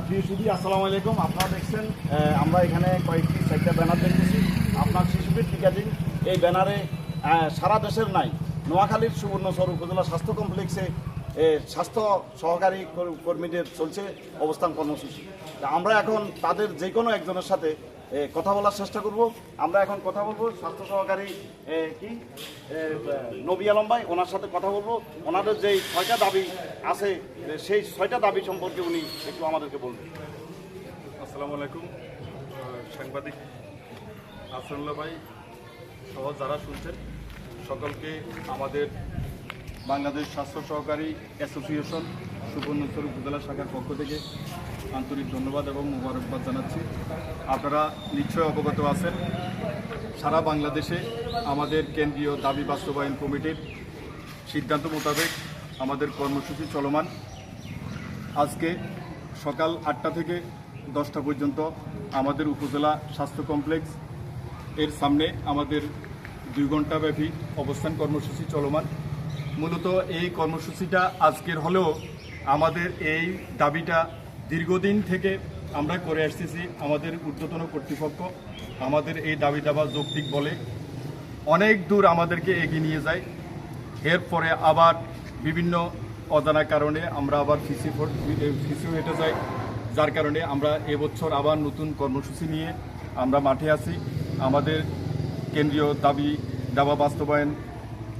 প্রিয় আসসালামু আলাইকুম। আপনারা দেখছেন আমরা এখানে কয়েকটি চারটা ব্যানার দেখতেছি। আপনার শিশুদের টিকাদিন এই ব্যানারে সারা দেশের নাই। নোয়াখালীর সুবর্ণচর উপজেলা স্বাস্থ্য কমপ্লেক্সে স্বাস্থ্য সহকারী কর- কর্মীদের চলছে অবস্থান কর্মসূচি। আমরা এখন তাদের যে কোনো একজনের সাথে কথা বলার চেষ্টা করব। আমরা এখন কথা বলব। স্বাস্থ্য সহকারী কি? নবী আলম ভাই, ওনার সাথে কথা বলব। ওনাদের যেই ছয়টা দাবি আছে সেই ছয়টা দাবি সম্পর্কে উনি একটু আমাদেরকে বলবেন। আসসালামু আলাইকুম। সাংবাদিক আসরুল্লাহ ভাই সহ যারা শুনছেন, সকলকে আমাদের বাংলাদেশ স্বাস্থ্য সহকারী অ্যাসোসিয়েশন সুবর্ণচর উপজেলা শাখার পক্ষ থেকে আন্তরিক ধন্যবাদ এবং মোবারকবাদ জানাচ্ছি। আপনারা নিশ্চয় অবগত আছেন, সারা বাংলাদেশে আমাদের কেন্দ্রীয় দাবি বাস্তবায়ন কমিটির সিদ্ধান্ত মোতাবেক আমাদের কর্মসূচি চলমান। আজকে সকাল আটটা থেকে দশটা পর্যন্ত আমাদের উপজেলা স্বাস্থ্য কমপ্লেক্স, এর সামনে আমাদের দুই ঘণ্টা ব্যাপী অবস্থান কর্মসূচি চলমান। মূলত এই কর্মসূচিটা আজকের হলেও আমাদের এই দাবিটা দীর্ঘদিন থেকে আমরা করে আসতেছি আমাদের ঊর্ধ্বতন কর্তৃপক্ষ। আমাদের এই দাবি দাবা যৌক্তিক বলে অনেক দূর আমাদেরকে এগিয়ে নিয়ে যায়। এরপরে আবার বিভিন্ন অজানা কারণে আমরা আবার ফিসি ফিসি হেঁটে যাই। যার কারণে আমরা এবছর আবার নতুন কর্মসূচি নিয়ে আমরা মাঠে আছি। আমাদের কেন্দ্রীয় দাবি দাবা বাস্তবায়ন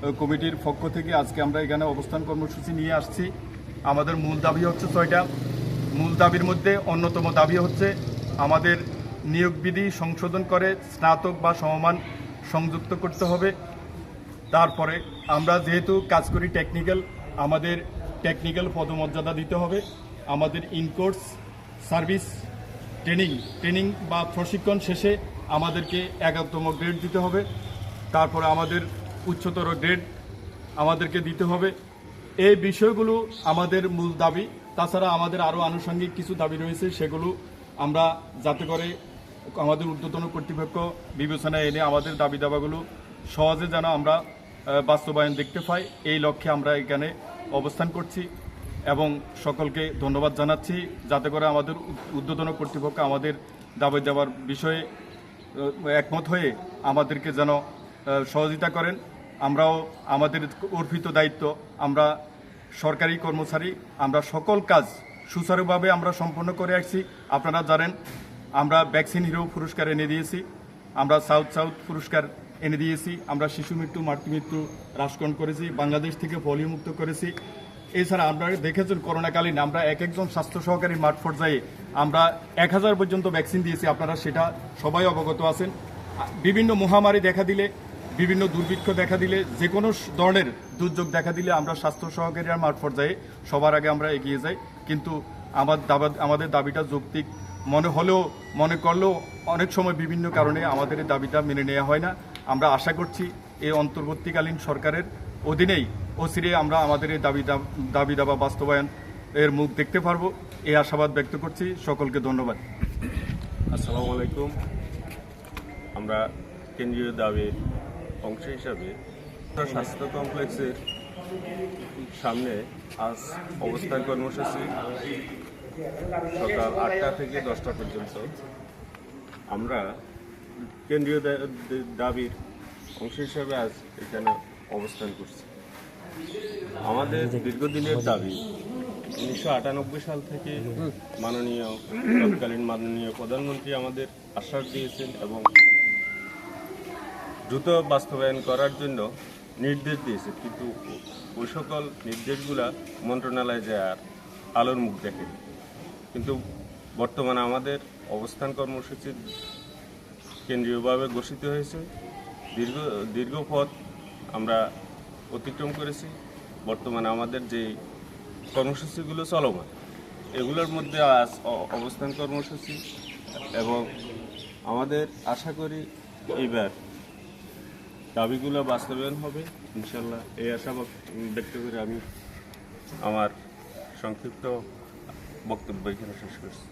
কমিটির পক্ষ থেকে আজকে আমরা এখানে অবস্থান কর্মসূচি নিয়ে আসছি। আমাদের মূল দাবি হচ্ছে ছয়টা। মূল দাবির মধ্যে অন্যতম দাবি হচ্ছে আমাদের নিয়োগ বিধি সংশোধন করে স্নাতক বা সমমান সংযুক্ত করতে হবে। তারপরে আমরা যেহেতু কাজ করি টেকনিক্যাল আমাদের টেকনিক্যাল পদমর্যাদা দিতে হবে। আমাদের ইনকোর্স সার্ভিস ট্রেনিং ট্রেনিং বা প্রশিক্ষণ শেষে আমাদেরকে এগারোতম গ্রেড দিতে হবে। তারপরে আমাদের উচ্চতর গ্রেড আমাদেরকে দিতে হবে। এই বিষয়গুলো আমাদের মূল দাবি। তাছাড়া আমাদের আরও আনুষঙ্গিক কিছু দাবি রয়েছে, সেগুলো আমরা যাতে করে আমাদের ঊর্ধ্বতন কর্তৃপক্ষ বিবেচনায় এনে আমাদের দাবি দাবাগুলো সহজে যেন আমরা বাস্তবায়ন দেখতে পাই। এই লক্ষ্যে আমরা এখানে অবস্থান করছি এবং সকলকে ধন্যবাদ জানাচ্ছি। যাতে করে আমাদের ঊর্ধ্বতন কর্তৃপক্ষ আমাদের দাবি দেওয়ার বিষয়ে একমত হয়ে আমাদেরকে যেন সহযোগিতা করেন। আমরাও আমাদের অর্পিত দায়িত্ব, আমরা সরকারি কর্মচারী, আমরা সকল কাজ সুচারুভাবে আমরা সম্পন্ন করে আসছি। আপনারা জানেন, আমরা ভ্যাকসিন হিরো পুরস্কার এনে দিয়েছি, আমরা সাউথ সাউথ পুরস্কার এনে দিয়েছি, আমরা শিশু মৃত্যু, মাতৃ মৃত্যু হ্রাসকরণ করেছি, বাংলাদেশ থেকে মুক্ত করেছি। এছাড়া আপনারা দেখেছেন, করোনাকালীন আমরা এক একজন স্বাস্থ্য সহকারী মাঠ পর্যায়ে আমরা এক হাজার পর্যন্ত ভ্যাকসিন দিয়েছি, আপনারা সেটা সবাই অবগত আছেন। বিভিন্ন মহামারী দেখা দিলে বিভিন্ন দুর্ভিক্ষ দেখা দিলে, যে কোনো ধরনের দুর্যোগ দেখা দিলে আমরা স্বাস্থ্য সহকারীরা মাঠ পর্যায়ে সবার আগে আমরা এগিয়ে যাই। কিন্তু আমার দাবা আমাদের দাবিটা যৌক্তিক। মনে হলেও, মনে করলেও অনেক সময় বিভিন্ন কারণে আমাদের এই দাবিটা মেনে নেওয়া হয় না। আমরা আশা করছি এই অন্তর্বর্তীকালীন সরকারের অধীনেই অচিরে আমরা আমাদের এই দাবি দাব- দাবি দাবা বাস্তবায়ন এর মুখ দেখতে পারব। এই আশাবাদ ব্যক্ত করছি। সকলকে ধন্যবাদ। আসসালামু আলাইকুম। আমরা কেন্দ্রীয় দাবির অংশ হিসাবে স্বাস্থ্য কমপ্লেক্সের সামনে আজ অবস্থান কর্মসূচি। সকাল আটটা থেকে দশটা পর্যন্ত আমরা কেন্দ্রীয় দাবির অংশ হিসাবে আজ এখানে অবস্থান করছি। আমাদের দীর্ঘদিনের দাবি, উনিশশো আটানব্বই সাল থেকে মাননীয়, তৎকালীন মাননীয় প্রধানমন্ত্রী আমাদের আশ্বাস দিয়েছেন এবং দ্রুত বাস্তবায়ন করার জন্য নির্দেশ দিয়েছে, কিন্তু ওই সকল নির্দেশগুলা মন্ত্রণালয়ে যায় আর আলোর মুখ দেখেনি কিন্তু বর্তমানে আমাদের অবস্থান কর্মসূচি কেন্দ্রীয়ভাবে ঘোষিত হয়েছে। দীর্ঘ দীর্ঘ পথ আমরা অতিক্রম করেছি। বর্তমানে আমাদের যে কর্মসূচিগুলো চলমান, এগুলোর মধ্যে আজ অবস্থান কর্মসূচি এবং আমাদের আশা করি এইবার দাবিগুলো বাস্তবায়ন হবে, ইনশাল্লাহ এই আশা ব্যক্ত করে আমি আমার সংক্ষিপ্ত বক্তব্য এখানে শেষ করছি।